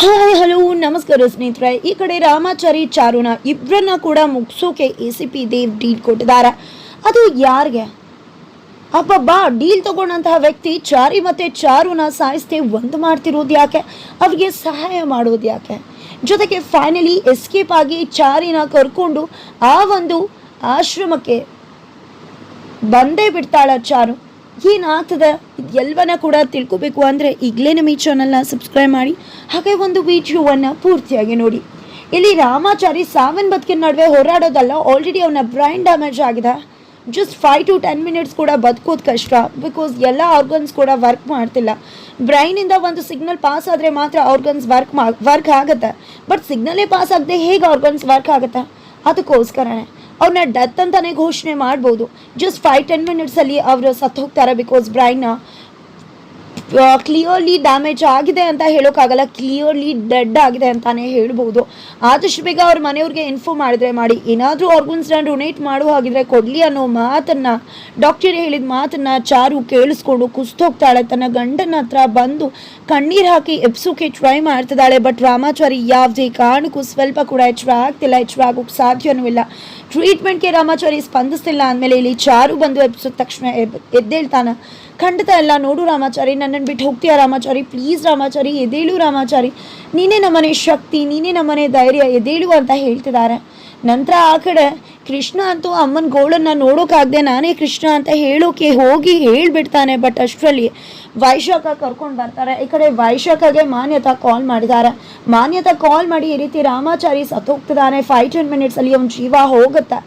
Hi, hello, ನಮಸ್ಕಾರ ಸ್ನೇಹಿತರೆ. ಈ ಕಡೆ ರಾಮಾಚಾರಿ ಚಾರುನ ಇಬ್ಬರನ್ನ ಕೂಡ ಮುಗಿಸೋಕೆ A C P Dev deal ಕೊಟ್ಟಿದ್ದಾರೆ. ಅದು ಯಾರಿಗೆ? ಅಬ್ಬಬ್ಬಾ, ಡೀಲ್ ತಗೊಂಡಂತಹ ವ್ಯಕ್ತಿ ಚಾರಿ ಮತ್ತೆ ಚಾರುನ ಸಾಯಿಸ್ತೇ ಒಂದು ಮಾಡ್ತಿರೋದು ಯಾಕೆ? ಅವ್ರಿಗೆ ಸಹಾಯ ಮಾಡೋದು ಯಾಕೆ? ಜೊತೆಗೆ ಫೈನಲಿ ಎಸ್ಕೇಪ್ ಆಗಿ ಚಾರಿನ ಕರ್ಕೊಂಡು ಆ ಒಂದು ಆಶ್ರಮಕ್ಕೆ ಬಂದೇ ಬಿಡ್ತಾಳ ಚಾರು. ಏನಾಗ್ತದೆ? ಎಲ್ಲವನ್ನ ಕೂಡ ತಿಳ್ಕೊಬೇಕು ಅಂದರೆ ಈಗಲೇ ನಮ್ಮ ಈ ಚಾನಲ್ನ ಸಬ್ಸ್ಕ್ರೈಬ್ ಮಾಡಿ. ಹಾಗೆ ಒಂದು ವಿಡಿಯೋವನ್ನು ಪೂರ್ತಿಯಾಗಿ ನೋಡಿ. ಇಲ್ಲಿ ರಾಮಾಚಾರಿ ಸಾವನ್ ಬದುಕಿನ ನಡುವೆ ಹೋರಾಡೋದಲ್ಲ ಆಲ್ರೆಡಿ ಅವನ ಬ್ರೈನ್ ಡ್ಯಾಮೇಜ್ ಆಗಿದೆ. Just five to ten minutes ಕೂಡ ಬದುಕೋದು ಕಷ್ಟ. ಬಿಕಾಸ್ ಎಲ್ಲ ಆರ್ಗನ್ಸ್ ಕೂಡ ವರ್ಕ್ ಮಾಡ್ತಿಲ್ಲ. ಬ್ರೈನಿಂದ ಒಂದು ಸಿಗ್ನಲ್ ಪಾಸ್ ಆದರೆ ಮಾತ್ರ ಆರ್ಗನ್ಸ್ ವರ್ಕ್ ಮಾ ವರ್ಕ್ ಆಗುತ್ತೆ. ಬಟ್ ಸಿಗ್ನಲೇ ಪಾಸ್ ಆಗದೆ ಹೇಗೆ ಆರ್ಗನ್ಸ್ ವರ್ಕ್ ಆಗುತ್ತೆ? ಅದಕ್ಕೋಸ್ಕರನೇ. ಅವ್ರನ್ನ ಡೆತ್ ಅಂತಾನೆ ಘೋಷಣೆ ಮಾಡ್ಬೋದು. ಜಸ್ಟ್ ಫೈವ್ ಟೆನ್ ಮಿನಿಟ್ಸಲ್ಲಿ ಅವರು ಸತ್ತು ಹೋಗ್ತಾರೆ ಬಿಕಾಸ್ ಬ್ರೈನ್ನ ಕ್ಲಿಯರ್ಲಿ ಡ್ಯಾಮೇಜ್ ಆಗಿದೆ ಅಂತ ಹೇಳೋಕ್ಕಾಗಲ್ಲ. ಕ್ಲಿಯರ್ಲಿ ಡೆಡ್ ಆಗಿದೆ ಅಂತಾನೆ ಹೇಳ್ಬೋದು. ಆದಷ್ಟು ಬೇಗ ಅವ್ರ ಮನೆಯವ್ರಿಗೆ ಇನ್ಫಾರ್ಮ್ ಮಾಡಿದ್ರೆ ಮಾಡಿ. ಏನಾದರೂ ಆರ್ಗನ್ಸ್ನ ಡೊನೇಟ್ ಮಾಡೋ ಹಾಗಿದ್ರೆ ಕೊಡಲಿ ಅನ್ನೋ ಮಾತನ್ನು ಡಾಕ್ಟರ್ ಹೇಳಿದ ಮಾತನ್ನು ಚಾರು ಕೇಳಿಸ್ಕೊಂಡು ಕುಸ್ತೋಗ್ತಾಳೆ ತನ್ನ ಗಂಡನ ಹತ್ರ ಬಂದು ಕಣ್ಣೀರು ಹಾಕಿ ಎಪ್ಸೋಕೆ ಟ್ರೈ ಮಾಡ್ತಿದ್ದಾಳೆ. ಬಟ್ ರಾಮಾಚಾರಿ ಯಾವುದೇ ಕಾರಣಕ್ಕೂ ಸ್ವಲ್ಪ ಕೂಡ ಎಚ್ಚರ ಆಗ್ತಿಲ್ಲ. ಎಚ್ಚರ ಆಗೋಕ್ಕೆ ಸಾಧ್ಯವೂ ಇಲ್ಲ. ಟ್ರೀಟ್ಮೆಂಟ್ಗೆ ರಾಮಾಚಾರಿ ಸ್ಪಂದಿಸ್ತಿಲ್ಲ ಅಂದಮೇಲೆ ಇಲ್ಲಿ ಚಾರು ಬಂದು ಎಬ್ಸಿದ ತಕ್ಷಣ ಎದ್ ಎದ್ದೇಳ್ತಾನೆ. ಖಂಡಿತ ಇಲ್ಲ ನೋಡು ರಾಮಾಚಾರಿ ನನ್ನನ್ನು ಬಿಟ್ಟು ಹೋಗ್ತೀಯ ರಾಮಾಚಾರಿ? ಪ್ಲೀಸ್ ರಾಮಾಚಾರಿ ಎದೇಳು ರಾಮಾಚಾರಿ. ನೀನೇ ನಮ್ಮನೆ ಶಕ್ತಿ, ನೀನೇ ನಮ್ಮನೆ ಧೈರ್ಯ ಎದೇಳು ಅಂತ ಹೇಳ್ತಿದ್ದಾರೆ. ನಂತರ ಆ ಕಡೆ ಕೃಷ್ಣ ಅಂತೂ ಅಮ್ಮನ ಗೋಳನ್ನು ನೋಡೋಕ್ಕಾಗದೆ ನಾನೇ ಕೃಷ್ಣ ಅಂತ ಹೇಳೋಕೆ ಹೋಗಿ ಹೇಳಿಬಿಡ್ತಾನೆ ಬಟ್ ಅಷ್ಟರಲ್ಲಿ ವೈಶಾಖ ಕರ್ಕೊಂಡು ಬರ್ತಾರೆ. ಈ ಕಡೆ ವೈಶಾಖಗೆ ಮಾನ್ಯತಾ ಕಾಲ್ ಮಾಡಿದ್ದಾರೆ. ಮಾನ್ಯತಾ ಕಾಲ್ ಮಾಡಿ ಈ ರೀತಿ ರಾಮಾಚಾರಿ ಸತ್ತೋಗ್ತಿದ್ದಾನೆ. ಫೈವ್ ಟೆನ್ ಮಿನಿಟ್ಸಲ್ಲಿ ಅವ್ನ ಜೀವ ಹೋಗುತ್ತೆ.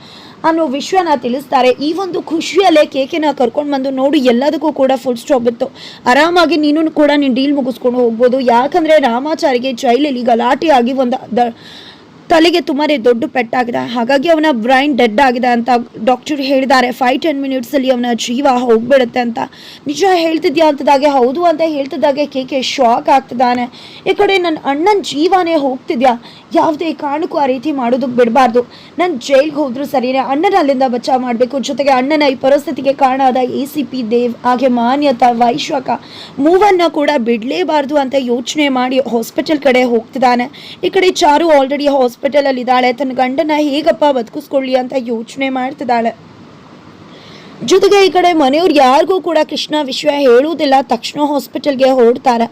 ಅನ್ನೋ ವಿಷಯನ ತಿಳಿಸ್ತಾರೆ. ಈ ಒಂದು ಖುಷಿಯಲ್ಲೇ ಕೇಕೆನ ಕರ್ಕೊಂಡು ಬಂದು ನೋಡು ಎಲ್ಲದಕ್ಕೂ ಕೂಡ ಫುಲ್ ಸ್ಟಾಪ್ ಇತ್ತು. ಆರಾಮಾಗಿ ನೀನು ಕೂಡ ನೀನು ಡೀಲ್ ಮುಗಿಸ್ಕೊಂಡು ಹೋಗ್ಬೋದು. ಯಾಕಂದರೆ ರಾಮಾಚಾರಿಗೆ ಜೈಲಲ್ಲಿ ಗಲಾಟೆ ಆಗಿ ಒಂದು ತಲೆಗೆ ತುಂಬಾ ದೊಡ್ಡ ಪೆಟ್ಟಾಗಿದೆ. ಹಾಗಾಗಿ ಅವನ ಬ್ರೈನ್ ಡೆಡ್ ಆಗಿದೆ ಅಂತ ಡಾಕ್ಟರ್ ಹೇಳಿದ್ದಾರೆ. ಫೈವ್ ಟೆನ್ ಮಿನಿಟ್ಸಲ್ಲಿ ಅವನ ಜೀವ ಹೋಗ್ಬಿಡುತ್ತೆ ಅಂತ. ನಿಜ ಹೇಳ್ತಿದ್ಯಾ ಅಂತದಾಗೆ? ಹೌದು ಅಂತ ಹೇಳ್ತಿದ್ದಾಗೆ ಕೇಕೆ ಶಾಕ್ ಆಗ್ತಿದ್ದಾನೆ. ಈ ಕಡೆ ನನ್ನ ಅಣ್ಣನ ಜೀವನೇ ಹೋಗ್ತಿದ್ಯಾ? ಯಾವುದೇ ಕಾರಣಕ್ಕೂ ಆ ರೀತಿ ಮಾಡೋದಕ್ಕೆ ಬಿಡಬಾರ್ದು. ನಾನು ಜೈಲ್ಗೆ ಹೋದ್ರು ಸರಿನೇ, ಅಣ್ಣನ ಅಲ್ಲಿಂದ ಬಚಾವ್ ಮಾಡಬೇಕು. ಜೊತೆಗೆ ಅಣ್ಣನ ಈ ಪರಿಸ್ಥಿತಿಗೆ ಕಾರಣ ಆದ ಎ ಸಿ ಪಿ ದೇವ್, ಹಾಗೆ ಮಾನ್ಯತಾ ವೈಶ್ವಕ ಮೂವನ್ನ ಕೂಡ ಬಿಡಲೇಬಾರ್ದು ಅಂತ ಯೋಚನೆ ಮಾಡಿ ಹಾಸ್ಪಿಟಲ್ ಕಡೆ ಹೋಗ್ತಿದ್ದಾನೆ. ಈ ಕಡೆ ಚಾರು ಆಲ್ರೆಡಿ ಹಾಸ್ಪಿಟಲಲ್ಲಿ ಇದ್ದಾಳೆ. ತನ್ನ ಗಂಡನ ಹೇಗಪ್ಪ ಬದುಕಿಸ್ಕೊಳ್ಳಿ ಅಂತ ಯೋಚನೆ ಮಾಡ್ತಿದ್ದಾಳೆ. ಜೊತೆಗೆ ಈ ಕಡೆ ಮನೆಯವ್ರು ಯಾರಿಗೂ ಕೂಡ ಕೃಷ್ಣ ವಿಷಯ ಹೇಳುವುದಿಲ್ಲ. ತಕ್ಷಣ ಹಾಸ್ಪಿಟಲ್ಗೆ ಹೊರಡ್ತಾರೆ.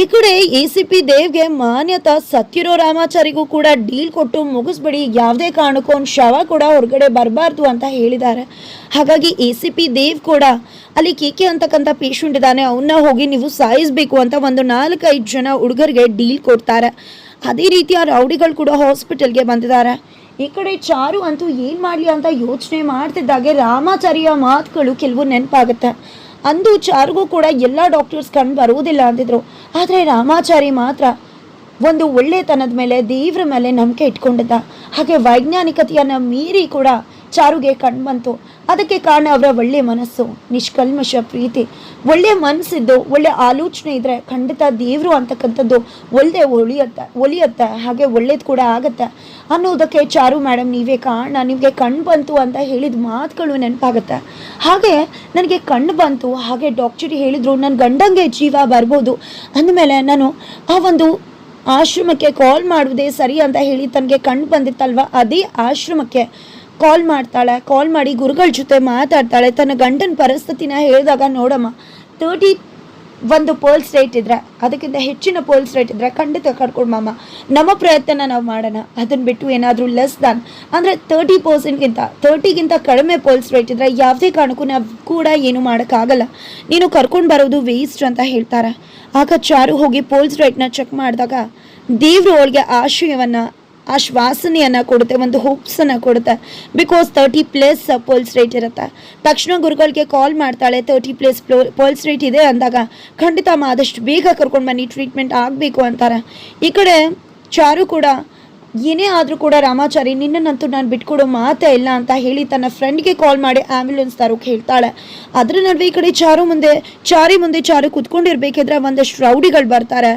ಈ ಕಡೆ ಎ ಸಿ ಪಿ ದೇವ್ಗೆ ಮಾನ್ಯತಾ ಸತ್ತಿರೋ ರಾಮಾಚಾರಿಗೂ ಕೂಡ ಡೀಲ್ ಕೊಟ್ಟು ಮುಗಿಸ್ಬಿಡಿ. ಯಾವುದೇ ಕಾರಣಕ್ಕೂ ಒಂದು ಶವ ಕೂಡ ಹೊರಗಡೆ ಬರಬಾರ್ದು ಅಂತ ಹೇಳಿದ್ದಾರೆ. ಹಾಗಾಗಿ ಎ ಸಿ ಪಿ ದೇವ್ ಕೂಡ ಅಲ್ಲಿ ಕೇಕೆ ಅಂತಕ್ಕಂಥ ಪೇಷಂಟ್ ಇದ್ದಾನೆ. ಅವನ್ನ ಹೋಗಿ ನೀವು ಸಾಯಿಸ್ಬೇಕು ಅಂತ ಒಂದು ನಾಲ್ಕೈದು ಜನ ಹುಡುಗರಿಗೆ ಡೀಲ್ ಕೊಡ್ತಾರೆ. ಅದೇ ರೀತಿಯ ರೌಡಿಗಳು ಕೂಡ ಹಾಸ್ಪಿಟಲ್ಗೆ ಬಂದಿದ್ದಾರೆ. ಈ ಕಡೆ ಚಾರು ಅಂತೂ ಏನು ಮಾಡಲಿ ಅಂತ ಯೋಚನೆ ಮಾಡ್ತಿದ್ದಾಗೆ ರಾಮಾಚಾರಿಯ ಮಾತುಗಳು ಕೆಲವು ನೆನಪಾಗುತ್ತೆ. ಅಂದು ಚಾರಿಗೂ ಕೂಡ ಎಲ್ಲ ಡಾಕ್ಟರ್ಸ್ ಕಂಡು ಬರುವುದಿಲ್ಲ ಅಂತಿದ್ರು ಆದರೆ ರಾಮಾಚಾರಿ ಮಾತ್ರ ಒಂದು ಒಳ್ಳೆತನದ ಮೇಲೆ ದೇವ್ರ ಮೇಲೆ ನಂಬಿಕೆ ಇಟ್ಕೊಂಡಿದ್ದ. ಹಾಗೆ ವೈಜ್ಞಾನಿಕತೆಯನ್ನು ಮೀರಿ ಕೂಡ ಚಾರುಗೆ ಕಣ್ಣು ಬಂತು ಅದಕ್ಕೆ ಕಾರಣ ಅವರ ಒಳ್ಳೆ ಮನಸ್ಸು, ನಿಷ್ಕಲ್ಮಶ ಪ್ರೀತಿ. ಒಳ್ಳೆ ಮನಸ್ಸಿದ್ದು ಒಳ್ಳೆ ಆಲೋಚನೆ ಇದ್ರೆ ಖಂಡಿತ ದೇವರು ಅಂತಕ್ಕಂಥದ್ದು ಒಳ್ಳೆ ಒಳಿಯತ್ತೆ, ಒಲಿಯತ್ತೆ, ಹಾಗೆ ಒಳ್ಳೇದು ಕೂಡ ಆಗುತ್ತೆ. ಅನ್ನೋದಕ್ಕೆ ಚಾರು ಮೇಡಮ್ ನೀವೇ ಕಾರಣ. ನಿಮಗೆ ಕಣ್ಣು ಬಂತು ಅಂತ ಹೇಳಿದ ಮಾತುಗಳು ನೆನಪಾಗುತ್ತೆ. ಹಾಗೆ ನನಗೆ ಕಣ್ಣು ಬಂತು, ಹಾಗೆ ಡಾಕ್ಟರ್ ಹೇಳಿದರು ನನ್ನ ಗಂಡಂಗೆ ಜೀವ ಬರ್ಬೋದು. ಅಂದಮೇಲೆ ನಾನು ಆ ಒಂದು ಆಶ್ರಮಕ್ಕೆ ಕಾಲ್ ಮಾಡುವುದೇ ಸರಿ ಅಂತ ಹೇಳಿ ತನಗೆ ಕಣ್ಣು ಬಂದಿತ್ತಲ್ವ? ಅದೇ ಆಶ್ರಮಕ್ಕೆ. ಕಾಲ್ ಮಾಡ್ತಾಳೆ ಕಾಲ್ ಮಾಡಿ ಗುರುಗಳ ಜೊತೆ ಮಾತಾಡ್ತಾಳೆ, ತನ್ನ ಗಂಡನ ಪರಿಸ್ಥಿತಿನ ಹೇಳಿದಾಗ, ನೋಡಮ್ಮ ತರ್ಟಿ ಒಂದು ಪೋಲ್ಸ್ ರೇಟ್ ಇದ್ರೆ, ಅದಕ್ಕಿಂತ ಹೆಚ್ಚಿನ ಪೋಲ್ಸ್ ರೇಟ್ ಇದ್ರೆ ಖಂಡಿತ ಕರ್ಕೊಂಡು ಮಾಮ. ನಮ್ಮ ಪ್ರಯತ್ನ ನಾವು ಮಾಡೋಣ. ಅದನ್ನು ಬಿಟ್ಟು ಏನಾದರೂ ಲೆಸ್ ದಾನ್ ಅಂದರೆ ತರ್ಟಿ ಪರ್ಸೆಂಟ್ಗಿಂತ ತರ್ಟಿಗಿಂತ ಕಡಿಮೆ ಪೋಲ್ಸ್ ರೇಟ್ ಇದ್ರೆ ಯಾವುದೇ ಕಾರಣಕ್ಕೂ ನಾವು ಕೂಡ ಏನು ಮಾಡೋಕ್ಕಾಗಲ್ಲ. ನೀನು ಕರ್ಕೊಂಡು ಬರೋದು ವೇಸ್ಟ್ ಅಂತ ಹೇಳ್ತಾರೆ. ಆಗ ಚಾರು ಹೋಗಿ ಪೋಲ್ಸ್ ರೇಟ್ನ ಚೆಕ್ ಮಾಡಿದಾಗ, ದೇವರು ಅವಳಿಗೆ ಆಶಯವನ್ನು ಆಶ್ವಾಸನೆಯನ್ನು ಕೊಡುತ್ತೆ, ಒಂದು ಹೋಪ್ಸನ್ನು ಕೊಡುತ್ತೆ. Because thirty plus pulse rate ಇರುತ್ತೆ. ತಕ್ಷಣ ಗುರುಗಳಿಗೆ ಕಾಲ್ ಮಾಡ್ತಾಳೆ ತರ್ಟಿ ಪ್ಲೇಸ್ ಪೋಲ್ಸ್ ರೇಟ್ ಇದೆ ಅಂದಾಗ, ಖಂಡಿತ ಅಮ್ಮ ಆದಷ್ಟು ಬೇಗ ಕರ್ಕೊಂಡು ಬನ್ನಿ ಟ್ರೀಟ್ಮೆಂಟ್ ಆಗಬೇಕು ಅಂತಾರೆ. ಈ ಕಡೆ ಚಾರು ಕೂಡ ಏನೇ ಆದರೂ ಕೂಡ ರಾಮಾಚಾರಿ, ನಿನ್ನನ್ನಂತೂ ನಾನು ಬಿಟ್ಕೊಡೋ ಮಾತೇ ಇಲ್ಲ ಅಂತ ಹೇಳಿ ತನ್ನ ಫ್ರೆಂಡ್ಗೆ ಕಾಲ್ ಮಾಡಿ ಆ್ಯಂಬುಲೆನ್ಸ್ ತರೋಕೆ ಹೇಳ್ತಾಳೆ. ಅದರ ನಡುವೆ ಈ ಕಡೆ ಚಾರು ಮುಂದೆ, ಚಾರಿ ಮುಂದೆ ಚಾರು ಕುತ್ಕೊಂಡಿರ್ಬೇಕಿದ್ರೆ ಒಂದಷ್ಟು ರೌಡಿಗಳು ಬರ್ತಾರೆ.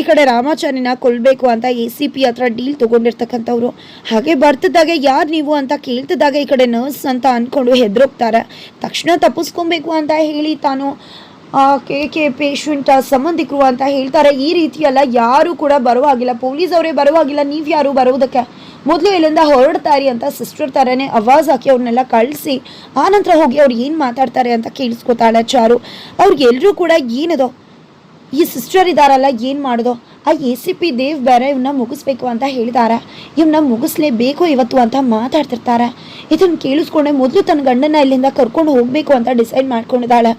ಈ ಕಡೆ ರಾಮಾಚಾರಿನ ಕೊಲ್ಲಬೇಕು ಅಂತ ಎ ಸಿ ಪಿ ಹತ್ರ ಡೀಲ್ ತೊಗೊಂಡಿರ್ತಕ್ಕಂಥವ್ರು. ಹಾಗೆ ಬರ್ತಿದ್ದಾಗ ಯಾರು ನೀವು ಅಂತ ಕೇಳ್ತಿದ್ದಾಗ ಈ ಕಡೆ ನರ್ಸ್ ಅಂತ ಅಂದ್ಕೊಂಡು ಹೆದರೋಗ್ತಾರೆ. ತಕ್ಷಣ ತಪ್ಪಿಸ್ಕೊಬೇಕು ಅಂತ ಹೇಳಿ ತಾನು ಕೆ ಕೆ ಪೇಷಂಟ್ ಸಂಬಂಧಿಕರು ಅಂತ ಹೇಳ್ತಾರೆ. ಈ ರೀತಿ ಎಲ್ಲ ಯಾರು ಕೂಡ ಬರುವಾಗಿಲ್ಲ. ಪೊಲೀಸ್ ಅವರೇ ಬರುವಾಗಿಲ್ಲ. ನೀವು ಯಾರು ಬರುವುದಕ್ಕೆ ಮೊದಲು ಇಲ್ಲಿಂದ ಹೊರಡ್ತಾರಿ ಅಂತ ಸಿಸ್ಟರ್ ಥರನೇ ಅವಾಜ್ ಹಾಕಿ ಅವ್ರನ್ನೆಲ್ಲ ಕಳಿಸಿ ಆನಂತರ ಹೋಗಿ ಅವ್ರು ಏನು ಮಾತಾಡ್ತಾರೆ ಅಂತ ಕೇಳಿಸ್ಕೊತಾಳೆ ಚಾರು. ಅವ್ರಿಗೆಲ್ಲರೂ ಕೂಡ ಏನದೋ? ಈ ಸಿಸ್ಟರ್ ಇದ್ದಾರಲ್ಲ ಏನು ಮಾಡೋದು? ಆ ಎ ಸಿ ಪಿ ದೇವ್ ಬೇರೆ ಇವನ್ನ ಮುಗಿಸ್ಬೇಕು ಅಂತ ಹೇಳಿದ್ದಾರೆ ಇವನ್ನ ಮುಗಿಸ್ಲೇಬೇಕು ಇವತ್ತು ಅಂತ ಮಾತಾಡ್ತಿರ್ತಾರೆ. ಇದನ್ನು ಕೇಳಿಸ್ಕೊಂಡೆ ಮೊದಲು ತನ್ನ ಗಂಡನ ಇಲ್ಲಿಂದ ಕರ್ಕೊಂಡು ಹೋಗಬೇಕು ಅಂತ ಡಿಸೈಡ್ ಮಾಡ್ಕೊಂಡಿದ್ದಾಳೆ.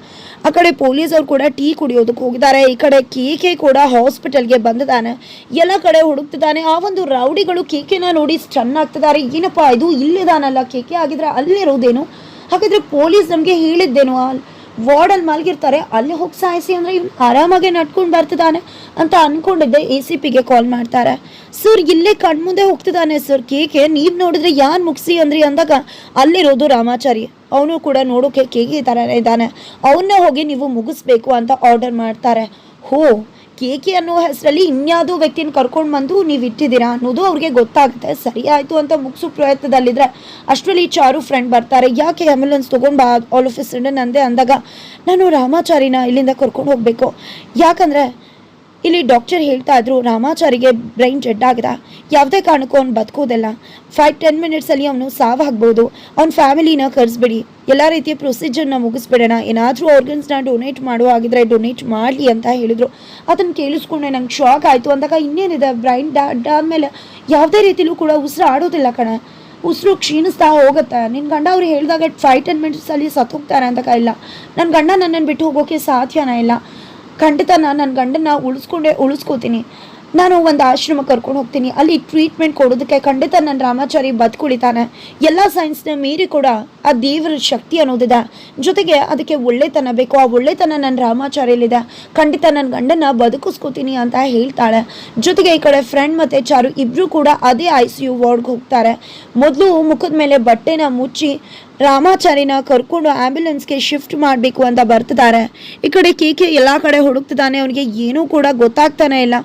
ಆ ಕಡೆ ಪೊಲೀಸರು ಕೂಡ ಟೀ ಕುಡಿಯೋದಕ್ಕೆ ಹೋಗಿದ್ದಾರೆ. ಈ ಕಡೆ ಕೇಕೆ ಕೂಡ ಹಾಸ್ಪಿಟಲ್ಗೆ ಬಂದಿದ್ದಾನೆ. ಎಲ್ಲ ಕಡೆ ಹುಡುಕ್ತಿದ್ದಾನೆ. ಆ ಒಂದು ರೌಡಿಗಳು ಕೇಕೆನ ನೋಡಿ ಸ್ಟನ್ ಆಗ್ತಿದ್ದಾರೆ. ಏನಪ್ಪ ಇದು? ಇಲ್ಲಿದಾನಲ್ಲ ಕೇಕೆ ಆಗಿದ್ರೆ ಅಲ್ಲಿರೋದೇನು? ಹಾಗಾದ್ರೆ ಪೊಲೀಸ್ ನಮಗೆ ಹೇಳಿದ್ದೇನು? ವಾರ್ಡಲ್ಲಿ ಮಲಗಿರ್ತಾರೆ, ಅಲ್ಲಿ ಹೋಗಿ ಸಾಯಿಸಿ ಅಂದರೆ ಇವ್ನು ಆರಾಮಾಗೆ ನಡ್ಕೊಂಡು ಬರ್ತಿದ್ದಾನೆ ಅಂತ ಅಂದ್ಕೊಂಡಿದ್ದೆ ಎ ಸಿ ಪಿಗೆ ಕಾಲ್ ಮಾಡ್ತಾರೆ. ಸರ್, ಇಲ್ಲೇ ಕಣ್ಮುಂದೆ ಹೋಗ್ತಿದ್ದಾನೆ ಸರ್, ಕೇಕೆ? ನೀವು ನೋಡಿದ್ರೆ ಯಾರು ಮುಗಿಸಿ ಅಂದ್ರಿ ಅಂದಾಗ ಅಲ್ಲಿರೋದು ರಾಮಾಚಾರಿ. ಅವನು ಕೂಡ ನೋಡೋಕೆ ಕೇಕೆ ಥರ ಇದ್ದಾನೆ. ಅವನ್ನೇ ಹೋಗಿ ನೀವು ಮುಗಿಸ್ಬೇಕು ಅಂತ ಆರ್ಡರ್ ಮಾಡ್ತಾರೆ. ಹೋ ಕೇಕೆ ಅನ್ನೋ ಹೆಸರಲ್ಲಿ ಇನ್ಯಾವುದೋ ವ್ಯಕ್ತಿನ ಕರ್ಕೊಂಡು ಬಂದು ನೀವು ಇಟ್ಟಿದ್ದೀರಾ ಅನ್ನೋದು ಅವ್ರಿಗೆ ಗೊತ್ತಾಗುತ್ತೆ. ಸರಿ ಆಯಿತು ಅಂತ ಮುಗಿಸೋ ಪ್ರಯತ್ನದಲ್ಲಿದ್ದರೆ ಅಷ್ಟರಲ್ಲಿ ಚಾರು ಫ್ರೆಂಡ್ ಬರ್ತಾರೆ. ಯಾಕೆ ಆ್ಯಂಬುಲೆನ್ಸ್ ತೊಗೊಂಡು ಬಾ ಆಲ್ ಆಫ್ ಸಡನ್ ಅಂದೆ ಅಂದಾಗ, ನಾನು ರಾಮಾಚಾರಿನ ಇಲ್ಲಿಂದ ಕರ್ಕೊಂಡು ಹೋಗಬೇಕು. ಯಾಕಂದರೆ ಇಲ್ಲಿ ಡಾಕ್ಟರ್ ಹೇಳ್ತಾ ಇದ್ರು, ರಾಮಾಚಾರಿಗೆ ಬ್ರೈನ್ ಡೆಡ್ ಆಗಿದೆ. ಯಾವುದೇ ಕಾರಣಕ್ಕೂ ಅವ್ನು ಬದುಕೋದಿಲ್ಲ ಫೈವ್ ಟೆನ್ ಮಿನಿಟ್ಸಲ್ಲಿ ಅವನು ಸಾವಾಗ್ಬೋದು. ಅವ್ನ ಫ್ಯಾಮಿಲಿನ ಕರೆಸ್ಬಿಡಿ. ಎಲ್ಲ ರೀತಿಯ ಪ್ರೊಸೀಜರ್ನ ಮುಗಿಸ್ಬಿಡೋಣ. ಏನಾದರೂ ಆರ್ಗನ್ಸ್ನ ಡೊನೇಟ್ ಮಾಡೋ ಆಗಿದ್ರೆ ಡೊನೇಟ್ ಮಾಡಲಿ ಅಂತ ಹೇಳಿದರು. ಅದನ್ನು ಕೇಳಿಸ್ಕೊಂಡೆ ನಂಗೆ ಶಾಕ್ ಆಯಿತು. ಅಂದಾಗ ಇನ್ನೇನಿದೆ? ಬ್ರೈನ್ ಡೆಡ್ ಆದಮೇಲೆ ಯಾವುದೇ ರೀತಿಲೂ ಕೂಡ ಉಸಿರು ಆಡೋದಿಲ್ಲ ಕಣ. ಉಸಿರು ಕ್ಷೀಣಿಸ್ತಾ ಹೋಗುತ್ತೆ. ನಿನ್ನ ಗಂಡ ಅವ್ರು ಹೇಳಿದಾಗ ಫೈವ್ ಟೆನ್ ಮಿನಿಟ್ಸಲ್ಲಿ ಸತ್ತೋಗ್ತಾರೆ ಅಂತ ಇಲ್ಲ. ನನ್ನ ಗಂಡ ನನ್ನನ್ನು ಬಿಟ್ಟು ಹೋಗೋಕ್ಕೆ ಸಾಧ್ಯನೇ ಇಲ್ಲ. ಖಂಡಿತ ನಾನು ನನ್ನ ಗಂಡನ ಉಳಿಸ್ಕೊಂಡೆ, ಉಳಿಸ್ಕೋತೀನಿ. ನಾನು ಒಂದು ಆಶ್ರಮ ಕರ್ಕೊಂಡು ಹೋಗ್ತೀನಿ. ಅಲ್ಲಿ ಟ್ರೀಟ್ಮೆಂಟ್ ಕೊಡೋದಕ್ಕೆ ಖಂಡಿತ ನನ್ನ ರಾಮಾಚಾರಿ ಬದುಕುಳಿತಾನೆ. ಎಲ್ಲ ಸೈನ್ಸ್ನ ಮೀರಿ ಕೂಡ ಆ ದೇವರ ಶಕ್ತಿ ಅನ್ನೋದಿದೆ. ಜೊತೆಗೆ ಅದಕ್ಕೆ ಒಳ್ಳೆತನ ಬೇಕು. ಆ ಒಳ್ಳೆತನ ನನ್ನ ರಾಮಾಚಾರಿಯಲ್ಲಿದೆ. ಖಂಡಿತ ನನ್ನ ಗಂಡನ ಬದುಕಿಸ್ಕೋತೀನಿ ಅಂತ ಹೇಳ್ತಾಳೆ. ಜೊತೆಗೆ ಈ ಕಡೆ ಫ್ರೆಂಡ್ ಮತ್ತು ಚಾರು ಇಬ್ಬರು ಕೂಡ ಅದೇ ಐ ಸಿ ಯು ವಾರ್ಡ್ಗೆ ಹೋಗ್ತಾರೆ. ಮೊದಲು ಮುಖದ ಮೇಲೆ ಬಟ್ಟೆನ ಮುಚ್ಚಿ ರಾಮಾಚಾರಿನ ಕರ್ಕೊಂಡು ಆ್ಯಂಬುಲೆನ್ಸ್ಗೆ ಶಿಫ್ಟ್ ಮಾಡಬೇಕು ಅಂತ ಬರ್ತಿದ್ದಾರೆ. ಈ ಕಡೆ ಕೆ ಕೆ ಎಲ್ಲ ಕಡೆ ಹುಡುಕ್ತಿದ್ದಾನೆ. ಅವನಿಗೆ ಏನೂ ಕೂಡ ಗೊತ್ತಾಗ್ತಾನೆ ಇಲ್ಲ.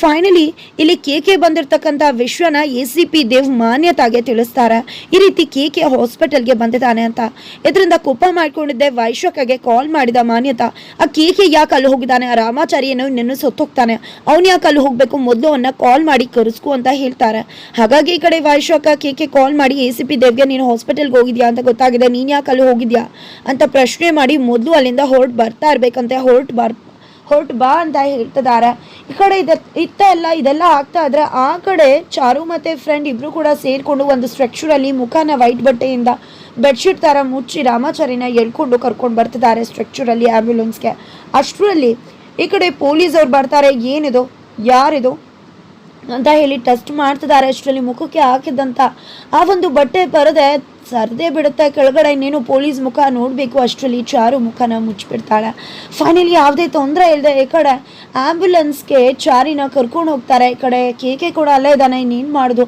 ಫೈನಲಿ ಇಲ್ಲಿ ಕೆ ಕೆ ಬಂದಿರತಕ್ಕಂಥ ವಿಶ್ವನ ಎ ಸಿ ಪಿ ದೇವ್ ಮಾನ್ಯತಾಗೆ ತಿಳಿಸ್ತಾರೆ. ಈ ರೀತಿ ಕೆ ಕೆ ಹಾಸ್ಪಿಟಲ್ಗೆ ಬಂದಿದ್ದಾನೆ ಅಂತ. ಇದರಿಂದ ಕೋಪ ಮಾಡ್ಕೊಂಡಿದ್ದೆ. ವೈಶ್ವಕಗೆ ಕಾಲ್ ಮಾಡಿದ ಮಾನ್ಯತ, ಆ ಕೆ ಕೆ ಯಾಕೆ ಅಲ್ಲಿ ಹೋಗಿದ್ದಾನೆ? ಆ ರಾಮಾಚಾರಿಯನ್ನು ನಿನ್ನೆ ನಿನ್ನ ಅವನು ಯಾಕೆ ಅಲ್ಲಿ ಹೋಗಬೇಕು? ಮೊದಲು ಅವನ್ನ ಕಾಲ್ ಮಾಡಿ ಕರೆಸ್ಕು ಅಂತ ಹೇಳ್ತಾರೆ. ಹಾಗಾಗಿ ಈ ಕಡೆ ವೈಶ್ವಕ ಕೆ ಕಾಲ್ ಮಾಡಿ ಎ ಸಿ ಪಿ ದೇವ್ಗೆ ನೀನು ಹಾಸ್ಪಿಟಲ್ಗೆ ಹೋಗಿದ್ಯಾ ಅಂತ ಗೊತ್ತಾಗಿದೆ, ನೀನು ಯಾಕೆ ಅಲ್ಲಿ ಹೋಗಿದ್ಯಾ? ಅಂತ ಪ್ರಶ್ನೆ ಮಾಡಿ ಮೊದಲು ಅಲ್ಲಿಂದ ಹೊರಟು ಬರ್ತಾ ಇರಬೇಕಂತೆ, ಹೊರಟು ಬರ್, ಹೊರಟು ಬಾ ಅಂತ ಹೇಳ್ತಿದ್ದಾರೆ ಈ ಕಡೆ ಇದ, ಇತ್ತ ಎಲ್ಲ ಇದೆಲ್ಲ ಆಗ್ತಾ ಇದ್ರೆ ಆ ಕಡೆ ಚಾರು ಮತ್ತು ಫ್ರೆಂಡ್ ಇಬ್ಬರು ಕೂಡ ಸೇರಿಕೊಂಡು ಒಂದು ಸ್ಟ್ರಕ್ಚರಲ್ಲಿ ಮುಖನ ವೈಟ್ ಬಟ್ಟೆಯಿಂದ ಬೆಡ್ಶೀಟ್ ಥರ ಮುಚ್ಚಿ ರಾಮಾಚಾರಿನ ಎಳ್ಕೊಂಡು ಕರ್ಕೊಂಡು ಬರ್ತಿದ್ದಾರೆ ಸ್ಟ್ರಕ್ಚರಲ್ಲಿ ಆ್ಯಂಬುಲೆನ್ಸ್ಗೆ ಅಷ್ಟರಲ್ಲಿ ಈ ಕಡೆ ಪೊಲೀಸ್ ಅವ್ರು ಬರ್ತಾರೆ, ಏನಿದು, ಯಾರಿದು ಅಂತ ಹೇಳಿ ಟೆಸ್ಟ್ ಮಾಡ್ತಿದ್ದಾರೆ ಅಷ್ಟರಲ್ಲಿ ಮುಖಕ್ಕೆ ಹಾಕಿದ್ದಂಥ ಆ ಒಂದು ಬಟ್ಟೆ ಪರದೆ ಸರ್ದೇ ಬಿಡುತ್ತೆ ಕೆಳಗಡೆ ಇನ್ನೇನು ಪೊಲೀಸ್ ಮುಖ ನೋಡಬೇಕು, ಅಷ್ಟರಲ್ಲಿ ಚಾರು ಮುಖನ ಮುಚ್ಚಿಬಿಡ್ತಾಳೆ. ಫೈನಲಿ ಯಾವುದೇ ತೊಂದರೆ ಇಲ್ಲದೆ ಈ ಕಡೆ ಆ್ಯಂಬುಲೆನ್ಸ್ಗೆ ಚಾರಿನ ಕರ್ಕೊಂಡು ಹೋಗ್ತಾರೆ. ಈ ಕಡೆ ಕೇಕೆ ಕೂಡ ಅಲ್ಲೇ ಇದ್ದಾನೆ, ಇನ್ನೇನು ಮಾಡೋದು?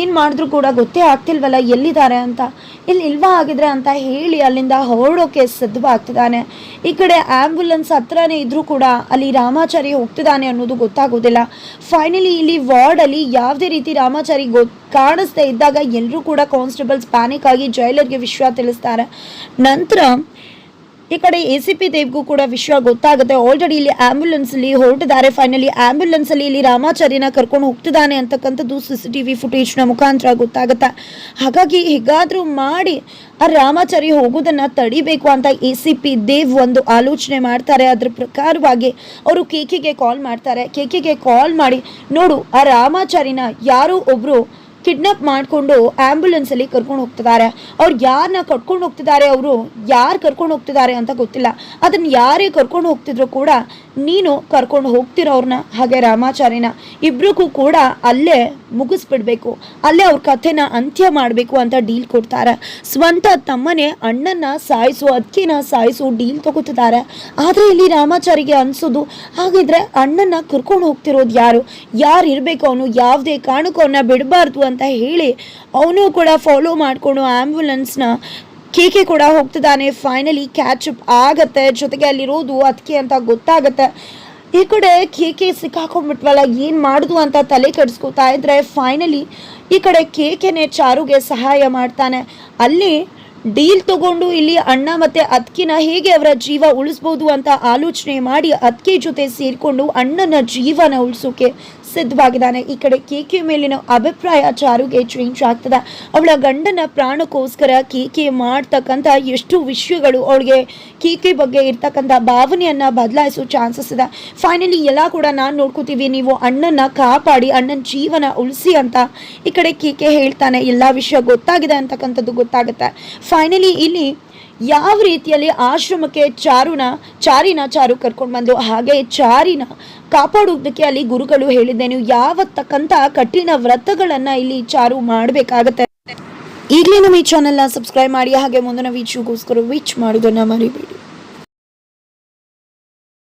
ಏನು ಮಾಡಿದ್ರು ಕೂಡ ಗೊತ್ತೇ ಆಗ್ತಿಲ್ವಲ್ಲ, ಎಲ್ಲಿದ್ದಾರೆ ಅಂತ. ಇಲ್ಲಿ ಇಲ್ವಾ ಆಗಿದ್ರೆ ಅಂತ ಹೇಳಿ ಅಲ್ಲಿಂದ ಹೊರಡೋಕೆ ಸಿದ್ಧವಾಗ್ತಿದ್ದಾನೆ. ಈ ಕಡೆ ಆ್ಯಂಬುಲೆನ್ಸ್ ಹತ್ರನೇ ಇದ್ರೂ ಕೂಡ ಅಲ್ಲಿ ರಾಮಾಚಾರಿ ಹೋಗ್ತಿದ್ದಾನೆ ಅನ್ನೋದು ಗೊತ್ತಾಗೋದಿಲ್ಲ. ಫೈನಲಿ ಇಲ್ಲಿ ವಾರ್ಡಲ್ಲಿ ಯಾವುದೇ ರೀತಿ ರಾಮಾಚಾರಿ ಗೊ ಕಾಣಿಸ್ತಾ ಇದ್ದಾಗ ಎಲ್ಲರೂ ಕೂಡ ಕಾನ್ಸ್ಟೇಬಲ್ಸ್ ಪ್ಯಾನಿಕ್ ಜೈಲರ್ಗೆ ವಿಶ್ವ ತಿಳಿಸ್ತಾರೆ. ನಂತರ ಈ ಕಡೆ ಎ ಸಿ ಪಿ ದೇವ್ಗೂ ಕೂಡ ವಿಷಯ ಗೊತ್ತಾಗುತ್ತೆ. ಆಲ್ರೆಡಿ ಇಲ್ಲಿ ಆ್ಯಂಬುಲೆನ್ಸಲ್ಲಿ ಹೊರಟಿದ್ದಾರೆ. ಫೈನಲಿ ಆ್ಯಂಬುಲೆನ್ಸಲ್ಲಿ ಇಲ್ಲಿ ರಾಮಾಚಾರ್ಯನ ಕರ್ಕೊಂಡು ಹೋಗ್ತಿದ್ದಾನೆ ಅಂತಕ್ಕಂಥದ್ದು ಸಿ ಸಿ ಟಿ ವಿ ಫುಟೇಜ್ನ ಮುಖಾಂತರ ಗೊತ್ತಾಗುತ್ತೆ. ಹಾಗಾಗಿ ಹೇಗಾದರೂ ಮಾಡಿ ಆ ರಾಮಾಚಾರಿ ಹೋಗೋದನ್ನು ತಡಿಬೇಕು ಅಂತ ಎ ಸಿ ಪಿ ದೇವ್ ಒಂದು ಆಲೋಚನೆ ಮಾಡ್ತಾರೆ. ಅದ್ರ ಪ್ರಕಾರವಾಗಿ ಅವರು ಕೇಕಿಗೆ ಕಾಲ್ ಮಾಡ್ತಾರೆ. ಕೇಕಿಗೆ ಕಾಲ್ ಮಾಡಿ, ನೋಡು, ಆ ರಾಮಾಚಾರಿನ ಯಾರೋ ಒಬ್ಬರು ಕಿಡ್ನಾಪ್ ಮಾಡಿಕೊಂಡು ಆ್ಯಂಬುಲೆನ್ಸಲ್ಲಿ ಕರ್ಕೊಂಡು ಹೋಗ್ತಿದ್ದಾರೆ. ಅವ್ರು ಯಾರನ್ನ ಕರ್ಕೊಂಡು ಹೋಗ್ತಿದ್ದಾರೆ, ಅವರು ಯಾರು ಕರ್ಕೊಂಡು ಹೋಗ್ತಿದ್ದಾರೆ ಅಂತ ಗೊತ್ತಿಲ್ಲ. ಅದನ್ನು ಯಾರೇ ಕರ್ಕೊಂಡು ಹೋಗ್ತಿದ್ರು ಕೂಡ ನೀನು ಕರ್ಕೊಂಡು ಹೋಗ್ತಿರೋರ್ನ ಹಾಗೆ ರಾಮಾಚಾರಿನ ಇಬ್ರಿಗೂ ಕೂಡ ಅಲ್ಲೇ ಮುಗಿಸ್ಬಿಡ್ಬೇಕು. ಅಲ್ಲೇ ಅವ್ರ ಕಥೆನ ಅಂತ್ಯ ಮಾಡಬೇಕು ಅಂತ ಡೀಲ್ ಕೊಡ್ತಾರೆ. ಸ್ವಂತ ತಮ್ಮನೇ ಅಣ್ಣನ ಸಾಯಿಸು ಅದಕ್ಕಿನ ಸಾಯಿಸು ಡೀಲ್ ತಗೋತಿದ್ದಾರೆ. ಆದರೆ ಇಲ್ಲಿ ರಾಮಾಚಾರಿಗೆ ಅನ್ಸೋದು, ಹಾಗಿದ್ರೆ ಅಣ್ಣನ ಕರ್ಕೊಂಡು ಹೋಗ್ತಿರೋದು ಯಾರು? ಯಾರು ಇರಬೇಕು ಅವನು? ಯಾವುದೇ ಕಾರಣಕ್ಕೂ ಅವನ್ನ ಬಿಡಬಾರ್ದು ಅಂತ ಹೇಳಿ ಅವನು ಕೂಡ ಫಾಲೋ ಮಾಡಿಕೊಂಡು ಆ್ಯಂಬುಲೆನ್ಸ್ನ ಕೇಕೆ ಕೂಡ ಹೋಗ್ತಿದ್ದಾನೆ. ಫೈನಲಿ ಕ್ಯಾಚ್ ಅಪ್ ಆಗತ್ತೆ. ಜೊತೆಗೆ ಅಲ್ಲಿರೋದು ಅದಕ್ಕೆ ಅಂತ ಗೊತ್ತಾಗತ್ತೆ. ಈ ಕಡೆ ಕೇಕೆ ಸಿಕ್ಕಾಕೊಂಡ್ಬಿಟ್ವಲ್ಲ, ಏನು ಮಾಡುದು ಅಂತ ತಲೆ ಕೆಡಿಸ್ಕೊತಾ ಇದ್ರೆ ಫೈನಲಿ ಈ ಕಡೆ ಕೇಕೆನೆ ಚಾರುಗೆ ಸಹಾಯ ಮಾಡ್ತಾನೆ. ಅಲ್ಲಿ ಡೀಲ್ ತಗೊಂಡು ಇಲ್ಲಿ ಅಣ್ಣ ಮತ್ತೆ ಅದ್ಕಿನ ಹೇಗೆ ಅವರ ಜೀವ ಉಳಿಸ್ಬೋದು ಅಂತ ಆಲೋಚನೆ ಮಾಡಿ ಅದ್ಕೆ ಜೊತೆ ಸೇರಿಕೊಂಡು ಅಣ್ಣನ ಜೀವನ ಉಳಿಸೋಕೆ ಸಿದ್ಧವಾಗಿದ್ದಾನೆ. ಈ ಕಡೆ ಕೇಕೆ ಮೇಲಿನ ಅಭಿಪ್ರಾಯ ಚಾರುಗೆ ಚೇಂಜ್ ಆಗ್ತದೆ. ಅವಳ ಗಂಡನ ಪ್ರಾಣಕ್ಕೋಸ್ಕರ ಕೇಕೆ ಮಾಡ್ತಕ್ಕಂಥ ಎಷ್ಟು ವಿಷಯಗಳು ಅವಳಿಗೆ ಕೇಕೆ ಬಗ್ಗೆ ಇರ್ತಕ್ಕಂಥ ಭಾವನೆಯನ್ನ ಬದಲಾಯಿಸೋ ಚಾನ್ಸಸ್ ಇದೆ. ಫೈನಲಿ ಎಲ್ಲ ಕೂಡ ನಾನು ನೋಡ್ಕೋತೀವಿ. ನೀವು ಅಣ್ಣನ ಕಾಪಾಡಿ, ಅಣ್ಣನ ಜೀವನ ಉಳಿಸಿ ಅಂತ ಈ ಕಡೆ ಕೇಕೆ ಹೇಳ್ತಾನೆ. ಎಲ್ಲ ವಿಷಯ ಗೊತ್ತಾಗಿದೆ ಅಂತಕ್ಕಂಥದ್ದು ಗೊತ್ತಾಗುತ್ತೆ. ಫೈನಲಿ ಇಲ್ಲಿ ಯಾವ ರೀತಿಯಲ್ಲಿ ಆಶ್ರಮಕ್ಕೆ ಚಾರುನ, ಚಾರಿನ ಚಾರು ಕರ್ಕೊಂಡು ಬಂದು, ಹಾಗೆ ಚಾರಿನ ಕಾಪಾಡೋದಕ್ಕೆ ಅಲ್ಲಿ ಗುರುಗಳು ಹೇಳಿದ್ದೆ ನೀವು ಯಾವತ್ತಕ್ಕಂಥ ಕಠಿಣ ವ್ರತಗಳನ್ನ ಇಲ್ಲಿ ಚಾರು ಮಾಡಬೇಕಾಗತ್ತೆ. ಈಗಲೇ ನಮ್ಮ ಈ ಚಾನೆಲ್ನ ಸಬ್ಸ್ಕ್ರೈಬ್ ಮಾಡಿ, ಹಾಗೆ ಮುಂದಿನ ವೀಚ್ಗೋಸ್ಕರ ವಿಚ್ ಮಾಡೋದನ್ನ ಮರಿಬೇಡಿ.